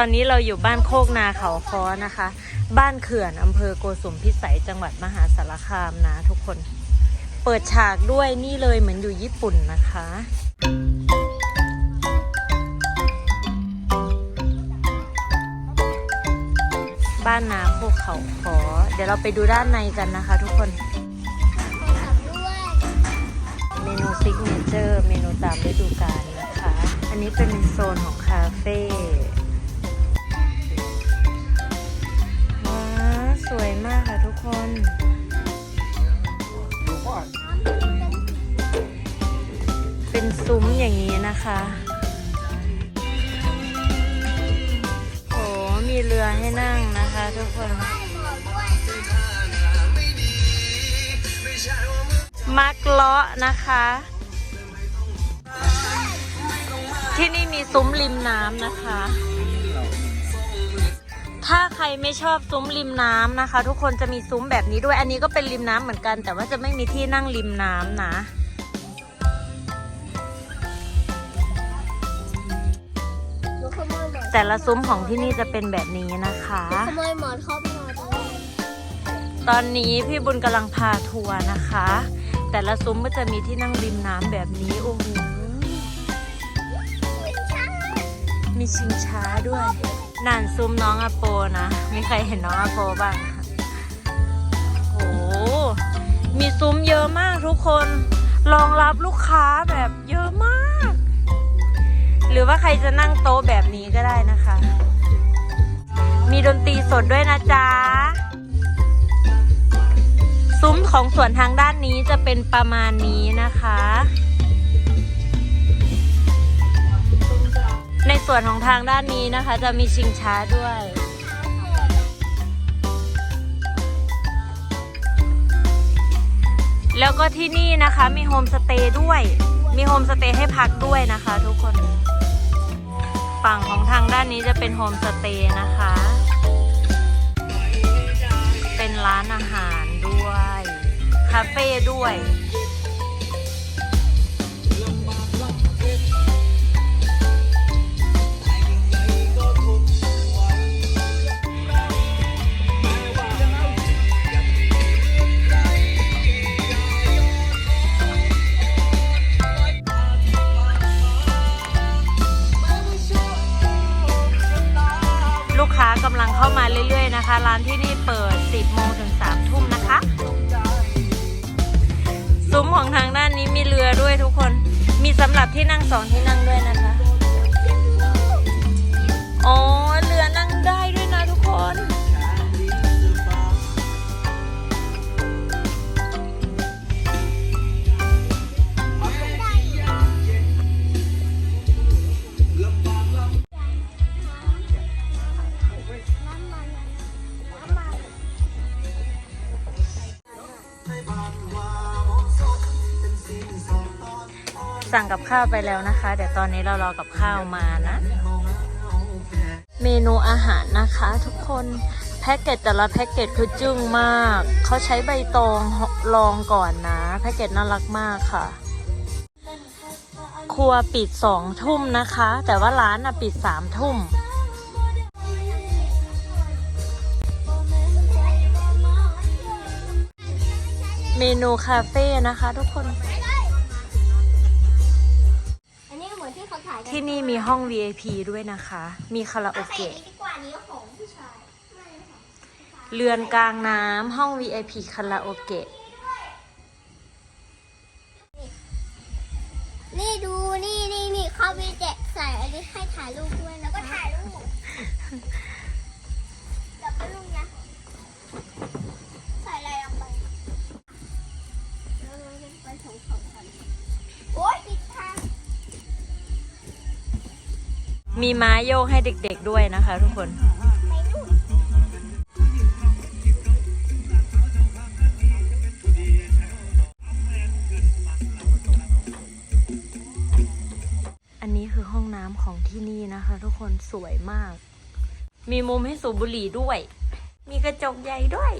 ตอนนี้เราอยู่บ้านโคกนาเขาค้อนะคะ บ้านเขื่อนอำเภอโกสุมพิสัยจังหวัดมหาสารคามนะทุกคน เปิดฉากด้วยนี่เลยเหมือนอยู่ญี่ปุ่นนะคะ บ้านนาโคกเขาขอ เดี๋ยวเราไปดูด้านในกันนะคะ ทุกคน เมนูซิกเนเจอร์ เมนูตามฤดูกาลนะคะ อันนี้เป็นโซนของคา ซุ้มอย่างนี้นะคะ โอ้มีเรือให้นั่งนะคะทุกคน มักเลาะนะคะ ที่นี่มีซุ้มริมน้ำนะคะ ถ้าใครไม่ชอบซุ้มริมน้ำนะคะ ทุกคนจะมีซุ้มแบบนี้ด้วย อันนี้ก็เป็นริมน้ำเหมือนกัน แต่ว่าจะไม่มีที่นั่งริมน้ำนะ แต่ละซุ้มของที่นี่จะเป็นแบบนี้นะคะ ขโมยหมอนครอบนอนตรงนี้ตอนนี้พี่บุญกำลังพาทัวร์นะคะ แต่ละซุ้มก็จะมีที่นั่งริมน้ำแบบนี้โอ้โหมีชิงช้าด้วย นั่นซุ้มน้องอโปนะมีใครเห็นน้องอโปบ้าง โอ้มีซุ้มเยอะมากทุกคนรองรับลูกค้าแบบเยอะมาก หรือว่าใครจะนั่งโต๊ะแบบนี้ก็ได้ ดนด้วยนะจ๊ะ ซุ้มของสวนทางด้านนี้จะเป็นประมาณนี้นะคะ ในส่วนของทางด้านนี้นะคะ จะมีชิงช้าด้วยแล้วก็ที่นี่นะคะมีโฮมสเตย์ด้วย มีโฮมสเตย์ให้พักด้วยนะคะทุกคน ฝั่งของทางด้านนี้จะเป็นโฮมสเตย์นะคะ ร้านอาหารด้วย คาเฟ่ด้วย เข้ามาเรื่อยๆนะคะ ร้านที่นี่เปิด 10โมงถึง3ทุ่มนะคะซุ้มของทางด้านนี้มีเรือด้วยทุกคน มีสำหรับที่นั่งสองที่นั่งด้วยนะคะ อ๋อ สั่งกับข้าวไปแล้วนะคะ เดี๋ยวตอนนี้เรารอกับข้าวมานะ เมนูอาหารนะคะทุกคนแพ็กเกจแต่ละแพ็กเกจคือจึ้งมาก เขาใช้ใบตองรองก่อนนะ แพ็กเกจน่ารักมากค่ะ ครัวปิดสองทุ่มนะคะ แต่ว่าร้านอะปิดสามทุ่ม เมนูคาเฟ่นะคะทุกคน อันนี้เหมือนที่เขาถ่ายกัที่นี่มีห้อง VIP ด้วยนะคะ มีคาราโอใส่เกะ นี้ดีกว่านี้ของผู้ชายไม่ค่ะเรือนกลางน้ำห้อง VIP คาราโอเกะ นี่ดูนี่นี่นี่เขามีแจกใส่อันนี้ให้ถ่ายรูปด้วยแล้วก็ถ่ายรูป มีม้าโยกให้เด็กๆด้วยนะคะ ทุกคนไปนู่นอันนี้คือห้องน้ำของที่นี่นะคะ ทุกคนสวยมาก มีมุมให้สูบบุหรี่ด้วย มีกระจกใหญ่ด้วย